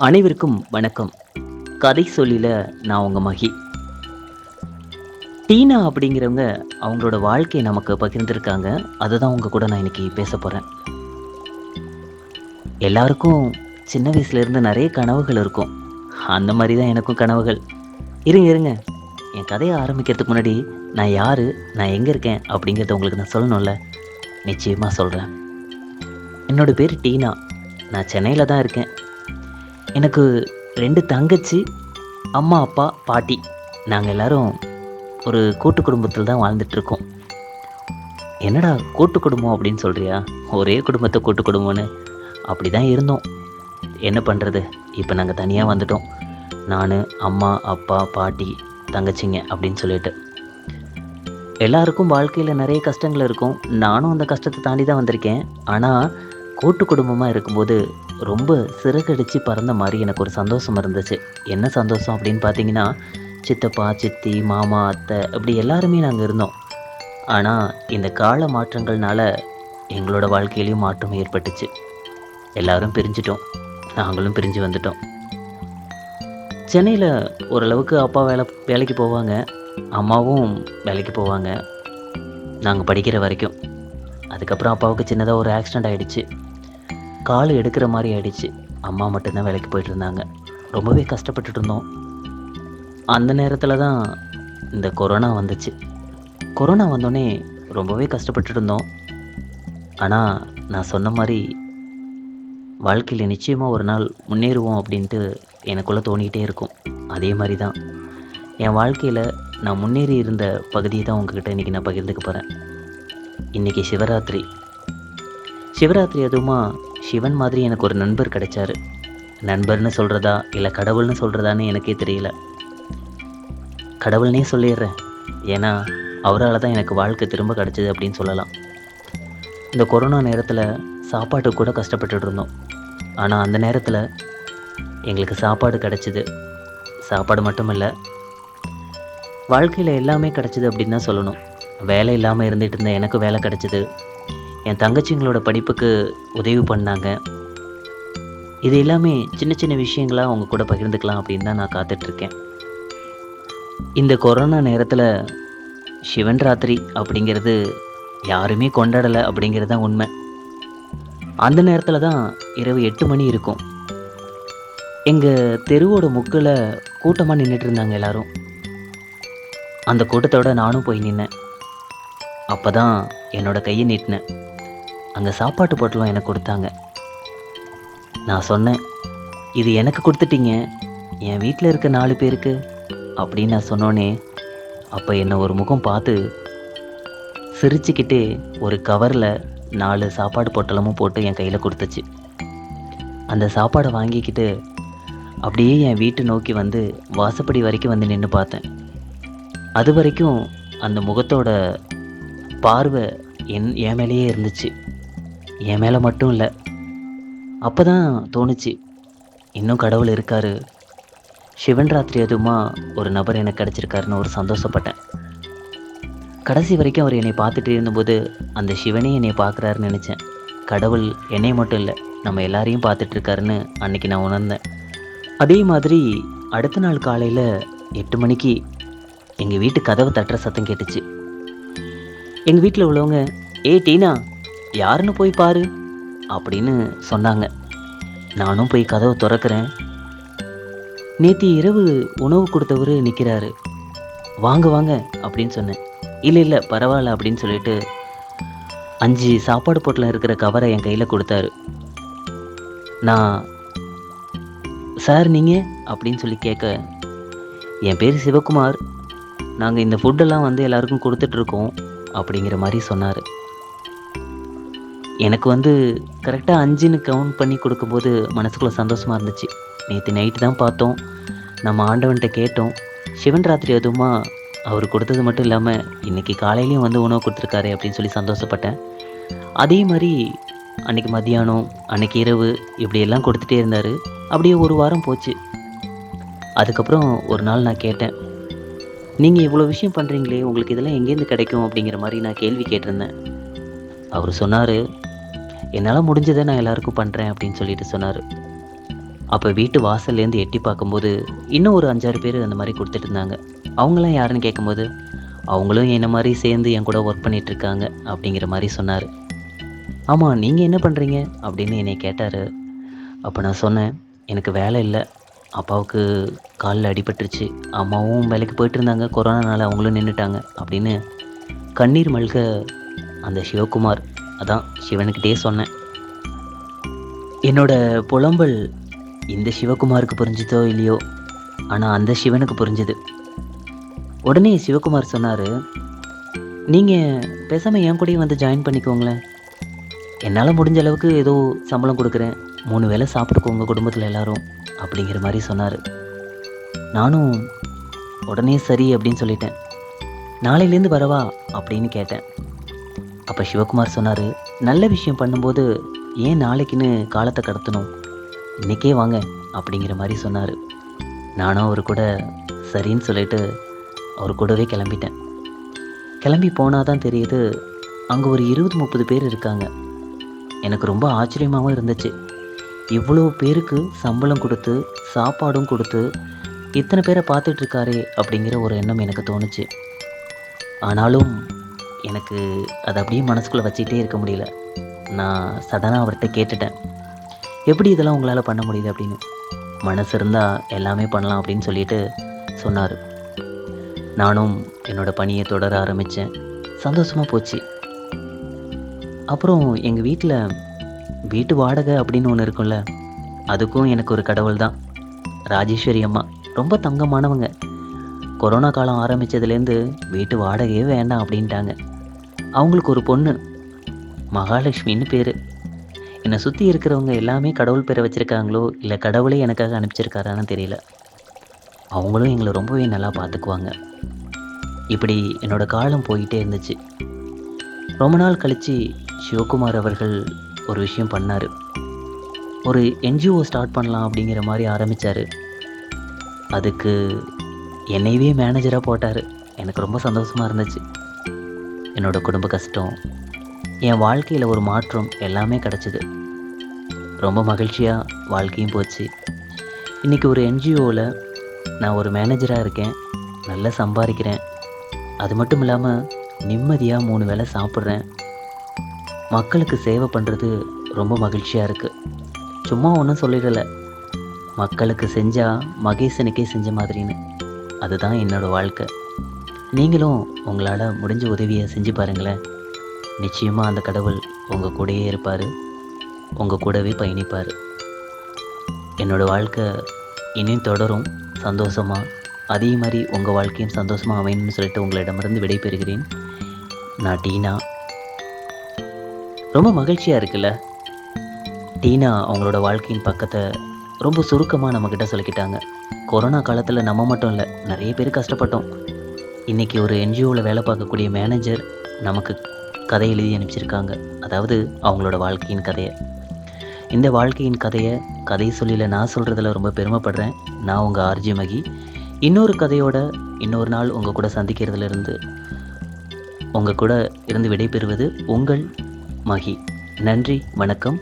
அனைவருக்கும் வணக்கம். கதை சொல்லில நான் உங்க மகி. டீனா அப்படிங்கிறவங்க அவங்களோட வாழ்க்கையை நமக்கு பகிர்ந்திருக்காங்க. அதுதான் உங்க கூட நான் இன்னைக்கு பேச போறேன். எல்லாருக்கும் சின்ன வயசுல இருந்து நிறைய கனவுகள் இருக்கும். அந்த மாதிரி தான் எனக்கும் கனவுகள். இருங்க இருங்க. என் கதையை ஆரம்பிக்கிறதுக்கு முன்னாடி நான் யாரு நான் எங்க இருக்கேன் அப்படிங்கிறத உங்களுக்கு நான் சொல்லணும்ல? நிச்சயமா சொல்றேன். என்னோட பேர் டீனா. நான் சென்னையில் தான் இருக்கேன். எனக்கு ரெண்டு தங்கச்சி அம்மா அப்பா பாட்டி. நாங்கள் எல்லாரும் ஒரு கூட்டு குடும்பத்தில் தான் வாழ்ந்துட்டுருக்கோம் என்னடா கூட்டு குடும்பம் அப்படின்னு சொல்கிறியா ஒரே குடும்பத்தை கூட்டு குடும்பம்னு. அப்படி தான் இருந்தோம். என்ன பண்ணுறது இப்போ நாங்கள் தனியாக வந்துட்டோம். நான் அம்மா அப்பா பாட்டி தங்கச்சிங்க அப்படின்னு சொல்லிட்டு. எல்லாருக்கும் வாழ்க்கையில் நிறைய கஷ்டங்கள் இருக்கும். நானும் அந்த கஷ்டத்தை தாண்டி தான் வந்திருக்கேன். ஆனால் கூட்டு குடும்பமாக இருக்கும்போது ரொம்ப சிறகடிச்சு பறந்த மாதிரி எனக்கு ஒரு சந்தோஷம் இருந்துச்சு. என்ன சந்தோஷம் அப்படின்னு பார்த்தீங்கன்னா சித்தப்பா சித்தி மாமா அத்தை அப்படி எல்லாருமே நாங்கள் இருந்தோம். ஆனால் இந்த கால மாற்றங்கள்னால எங்களோட வாழ்க்கையிலையும் மாற்றம் ஏற்பட்டுச்சு. எல்லாரும் பிரிஞ்சிட்டோம். நாங்களும் பிரிஞ்சு வந்துட்டோம். சென்னையில் ஓரளவுக்கு அப்பா வேலை வேலைக்கு போவாங்க. அம்மாவும் வேலைக்கு போவாங்க. நாங்கள் படிக்கிற வரைக்கும். அதுக்கப்புறம் அப்பாவுக்கு சின்னதாக ஒரு ஆக்சிடெண்ட் ஆகிடுச்சு கால் எடுக்கிற மாதிரி ஆயிடுச்சு. அம்மா மட்டும்தான் வேலைக்கு போயிட்டு இருந்தாங்க. ரொம்பவே கஷ்டப்பட்டுட்டு இருந்தோம். அந்த நேரத்தில் தான் இந்த கொரோனா வந்துச்சு. கொரோனா வந்தோடனே ரொம்பவே கஷ்டப்பட்டுட்டு இருந்தோம். ஆனால் நான் சொன்ன மாதிரி வாழ்க்கையில் நிச்சயமாக ஒரு நாள் முன்னேறுவோம் அப்படின்ட்டு எனக்குள்ளே தோணிக்கிட்டே இருக்கும். அதே மாதிரி தான். என் வாழ்க்கையில் நான் முன்னேறி இருந்த பகுதியை தான் உங்ககிட்ட இன்றைக்கி நான் பகிர்ந்துக்க போகிறேன் இன்றைக்கி சிவராத்திரி. சிவராத்திரி அதுவுமா சிவன் மாதிரி எனக்கு ஒரு நண்பர் கிடைச்சாரு. நண்பர்னு சொல்கிறதா இல்லை கடவுள்னு சொல்கிறதான்னு எனக்கே தெரியல. கடவுள்னே சொல்லிடுறேன். ஏன்னா அவரால் தான் எனக்கு வாழ்க்கை திரும்ப கிடச்சிது அப்படின்னு சொல்லலாம். இந்த கொரோனா நேரத்தில் சாப்பாட்டு கூட கஷ்டப்பட்டுட்டு இருந்தோம். ஆனால் அந்த நேரத்தில் எங்களுக்கு சாப்பாடு கிடச்சிது. சாப்பாடு மட்டும் இல்லை வாழ்க்கையில் எல்லாமே கிடச்சிது அப்படின்னு தான் சொல்லணும். வேலை இல்லாமல் இருந்துகிட்டு இருந்த எனக்கு வேலை கிடச்சிது. என் தங்கச்சிங்களோட படிப்புக்கு உதவி பண்ணாங்க. இது எல்லாமே சின்ன சின்ன விஷயங்களாக அவங்க கூட பகிர்ந்துக்கலாம் அப்படின்னு தான் நான் காத்துட்ருக்கேன். இந்த கொரோனா நேரத்தில் சிவன் ராத்திரி அப்படிங்கிறது யாருமே கொண்டாடலை அப்படிங்கிறது தான் உண்மை. அந்த நேரத்தில் தான் இரவு எட்டு மணி இருக்கும். எங்கள் தெருவோட முக்கில் கூட்டமாக நின்றுட்டு இருந்தாங்க எல்லாரும். அந்த கூட்டத்தோட நானும் போய் நின்னேன். அப்போ தான் என்னோட கையை நீட்டினேன். அங்கே சாப்பாட்டு பொட்டலம் எனக்கு கொடுத்தாங்க. நான் சொன்னேன் இது எனக்கு கொடுத்துட்டீங்க. என் வீட்டில் இருக்க நாலு பேருக்கு. அப்படின்னு நான் சொன்னோன்னே அப்போ என்னை ஒரு முகம் பார்த்து சிரிச்சுக்கிட்டே ஒரு கவரில் நாலு சாப்பாடு பொட்டலமும் போட்டு என் கையில் கொடுத்துச்சு. அந்த சாப்பாடை வாங்கிக்கிட்டு அப்படியே என் வீட்டை நோக்கி வந்து வாசப்படி வரைக்கும் வந்து நின்று பார்த்தேன். அது வரைக்கும் அந்த முகத்தோட பார்வை என் என் மேலேயே இருந்துச்சு. என் மேலே மட்டும் இல்லை. அப்போ தான் தோணுச்சு இன்னும் கடவுள் இருக்காரு. சிவன் ராத்திரி அதுமா ஒரு நபர் எனக்கு கிடச்சிருக்காருன்னு ஒரு சந்தோஷப்பட்டேன். கடைசி வரைக்கும் அவர் என்னை பார்த்துட்டு இருந்தபோது அந்த சிவனே என்னை பார்க்குறாருன்னு நினச்சேன். கடவுள் என்னை மட்டும் இல்லை நம்ம எல்லாரையும் பார்த்துட்ருக்காருன்னு அன்னைக்கு நான் உணர்ந்தேன். அதே மாதிரி அடுத்த நாள் காலையில் எட்டு மணிக்கு எங்கள் வீட்டு கதவை தட்டுற சத்தம் கேட்டுச்சு. எங்கள் வீட்டில் உள்ளவங்க ஏ டீனா யாருன்னு போய் பாரு அப்படின்னு சொன்னாங்க. நானும் போய் கதவை திறக்கிறேன். நேற்று இரவு உணவு கொடுத்தவர் நிற்கிறாரு வாங்க வாங்க அப்படின்னு சொன்னேன். இல்லை இல்லை பரவாயில்ல அப்படின்னு சொல்லிட்டு அஞ்சு சாப்பாடு பொட்டில் இருக்கிற கவரை என் கையில் கொடுத்தாரு. நான் சார் நீங்கள் அப்படின்னு சொல்லி கேட்க என் பேர் சிவகுமார். நாங்கள் இந்த ஃபுட்டெல்லாம் வந்து எல்லாருக்கும் கொடுத்துட்ருக்கோம் அப்படிங்கிற மாதிரி சொன்னார். எனக்கு வந்து கரெக்டாக அஞ்சுன்னு கவுண்ட் பண்ணி கொடுக்கும்போது மனசுக்குள்ளே சந்தோஷமாக இருந்துச்சு. நேற்று நைட்டு தான் பார்த்தோம். நம்ம ஆண்டவன்கிட்ட கேட்டோம். சிவன் ராத்திரி அதுவுமா அவர் கொடுத்தது மட்டும் இல்லாமல் இன்றைக்கி காலையிலையும் வந்து உணவு கொடுத்துருக்காரு அப்படின்னு சொல்லி சந்தோஷப்பட்டேன். அதே மாதிரி அன்றைக்கி மத்தியானம் அன்றைக்கி இரவு இப்படியெல்லாம் கொடுத்துட்டே இருந்தார். அப்படியே ஒரு வாரம் போச்சு. அதுக்கப்புறம் ஒரு நாள் நான் கேட்டேன். நீங்கள் இவ்வளோ விஷயம் பண்ணுறீங்களே உங்களுக்கு இதெல்லாம் எங்கேருந்து கிடைக்கும் அப்படிங்கிற மாதிரி நான் கேள்வி கேட்டிருந்தேன். அவர் சொன்னார் என்னால் முடிஞ்சதை நான் எல்லாருக்கும் பண்ணுறேன் அப்படின்னு சொல்லிட்டு சொன்னார். அப்போ வீட்டு வாசல்லேருந்து எட்டி பார்க்கும்போது இன்னும் ஒரு அஞ்சாறு பேர் அந்த மாதிரி கொடுத்துட்டு இருந்தாங்க. அவங்களாம் யாருன்னு கேட்கும்போது அவங்களும் என்ன மாதிரி சேர்ந்து என் கூட ஒர்க் பண்ணிட்டு இருக்காங்க அப்படிங்கிற மாதிரி சொன்னார். ஆமாம் நீங்கள் என்ன பண்ணுறீங்க அப்படின்னு என்னை கேட்டார். அப்போ நான் சொன்னேன் எனக்கு வேலை இல்லை. அப்பாவுக்கு காலில் அடிபட்டுருச்சு. அம்மாவும் வேலைக்கு போயிட்டு இருந்தாங்க. கொரோனானால அவங்களும் நின்றுட்டாங்க அப்படின்னு கண்ணீர் மல்க அந்த சிவகுமார் அதான் சிவனுக்கிட்டே சொன்னேன். என்னோட புலம்பல் இந்த சிவகுமாருக்கு புரிஞ்சுதோ இல்லையோ? ஆனால் அந்த சிவனுக்கு புரிஞ்சுது. உடனே சிவகுமார் சொன்னார் நீங்கள் பேசாமல் என் கூடயும் வந்து ஜாயின் பண்ணிக்கோங்களேன். என்னால் முடிஞ்ச அளவுக்கு ஏதோ சம்பளம் கொடுக்குறேன். மூணு வேளை சாப்பிட்டுக்கோங்க குடும்பத்தில் எல்லாரும் அப்படிங்கிற மாதிரி சொன்னார். நானும் உடனே சரி அப்படின்னு சொல்லிட்டேன். நாளையிலேருந்து வரவா? அப்படின்னு கேட்டேன். அப்போ சிவகுமார் சொன்னார் நல்ல விஷயம் பண்ணும்போது ஏன் நாளைக்குன்னு காலத்தை கடத்தணும்? இன்றைக்கே வாங்க அப்படிங்கிற மாதிரி சொன்னார். நானும் அவர் கூட சரின்னு சொல்லிட்டு அவர் கூடவே கிளம்பிட்டேன். கிளம்பி போனால் தான் தெரியுது அங்கே ஒரு இருபது முப்பது பேர் இருக்காங்க. எனக்கு ரொம்ப ஆச்சரியமாகவும் இருந்துச்சு. இவ்வளோ பேருக்கு சம்பளம் கொடுத்து சாப்பாடும் கொடுத்து இத்தனை பேரை பார்த்துட்ருக்காரே அப்படிங்கிற ஒரு எண்ணம் எனக்கு தோணுச்சு. ஆனாலும் எனக்கு அதை அப்படியே மனசுக்குள்ளே வச்சுக்கிட்டே இருக்க முடியல. நான் சடனாக அவர்கிட்ட கேட்டுட்டேன். எப்படி இதெல்லாம் உங்களால் பண்ண முடியுது அப்படின்னு. மனசு இருந்தால் எல்லாமே பண்ணலாம் அப்படின்னு சொல்லிட்டு சொன்னார். நானும் என்னோட பணியை தொடர ஆரம்பித்தேன் சந்தோஷமாக போச்சு. அப்புறம் எங்கள் வீட்டில் வீட்டு வாடகை அப்படின்னு ஒன்று இருக்கும்ல அதுக்கும் எனக்கு ஒரு கடவுள் தான். ராஜேஸ்வரி அம்மா ரொம்ப தங்கமானவங்க. கொரோனா காலம் ஆரம்பித்ததுலேருந்து வீட்டு வாடகையே வேண்டாம் அப்படின்ட்டாங்க. அவங்களுக்கு ஒரு பொண்ணு. மகாலட்சுமின்னு பேர். என்னை சுற்றி இருக்கிறவங்க எல்லாமே கடவுள் பேரை வச்சுருக்காங்களோ இல்லை கடவுளே எனக்காக அனுப்பிச்சிருக்காரான்னு தெரியல. அவங்களும் எங்களை ரொம்பவே நல்லா பார்த்துக்குவாங்க. இப்படி என்னோட காலம் போயிட்டே இருந்துச்சு. ரொம்ப நாள் கழித்து சிவகுமார் அவர்கள் ஒரு விஷயம் பண்ணார். ஒரு என்ஜிஓ ஸ்டார்ட் பண்ணலாம் அப்படிங்கிற மாதிரி ஆரம்பித்தார் அதுக்கு என்னையவே மேனேஜராக போட்டார். எனக்கு ரொம்ப சந்தோஷமாக இருந்துச்சு. என்னோடய குடும்ப கஷ்டம். என் வாழ்க்கையில் ஒரு மாற்றம் எல்லாமே கிடச்சிது. ரொம்ப மகிழ்ச்சியாக வாழ்க்கையும் போச்சு. இன்றைக்கி ஒரு என்ஜிஓவில் நான் ஒரு மேனேஜராக இருக்கேன். நல்லா சம்பாதிக்கிறேன். அது மட்டும் இல்லாமல் நிம்மதியாக மூணு வேளை சாப்பிட்றேன். மக்களுக்கு சேவை பண்ணுறது ரொம்ப மகிழ்ச்சியாக இருக்குது சும்மா ஒன்றும் சொல்லிடலை. மக்களுக்கு செஞ்சால் மகேசனுக்கே செஞ்ச மாதிரின்னு. அதுதான் என்னோடய வாழ்க்கை. நீங்களும் உங்களால் முடிஞ்ச உதவியை செஞ்சு பாருங்களேன். நிச்சயமாக அந்த கடவுள் உங்கள் கூடயே இருப்பார். உங்கள் கூடவே பயணிப்பார். என்னோடய வாழ்க்கை இனியும் தொடரும் சந்தோஷமாக அதே மாதிரி உங்கள் வாழ்க்கையும் சந்தோஷமாக அமையணும்னு சொல்லிட்டு உங்களிடமிருந்து விடைபெறுகிறேன். நான் டீனா. ரொம்ப மகிழ்ச்சியாக இருக்குல்ல? டீனா அவங்களோட வாழ்க்கையின் பக்கத்தை ரொம்ப சுருக்கமாக நம்மக்கிட்ட சொல்லிக்கிட்டாங்க. கொரோனா காலத்தில் நம்ம மட்டும் இல்லை நிறைய பேர் கஷ்டப்பட்டோம். இன்றைக்கி ஒரு என்ஜிஓவில் வேலை பார்க்கக்கூடிய மேனேஜர் நமக்கு கதை எழுதி அனுப்பிச்சிருக்காங்க. அதாவது அவங்களோட வாழ்க்கையின் கதையை. இந்த வாழ்க்கையின் கதையை கதை சொல்லியில் நான் சொல்கிறதுல ரொம்ப பெருமைப்படுறேன். நான் உங்கள் ஆர்ஜி மகி. இன்னொரு கதையோட இன்னொரு நாள் உங்கள் கூட சந்திக்கிறதுல இருந்து உங்கள் கூட இருந்து விடைபெறுவது உங்கள் மகி. நன்றி வணக்கம்.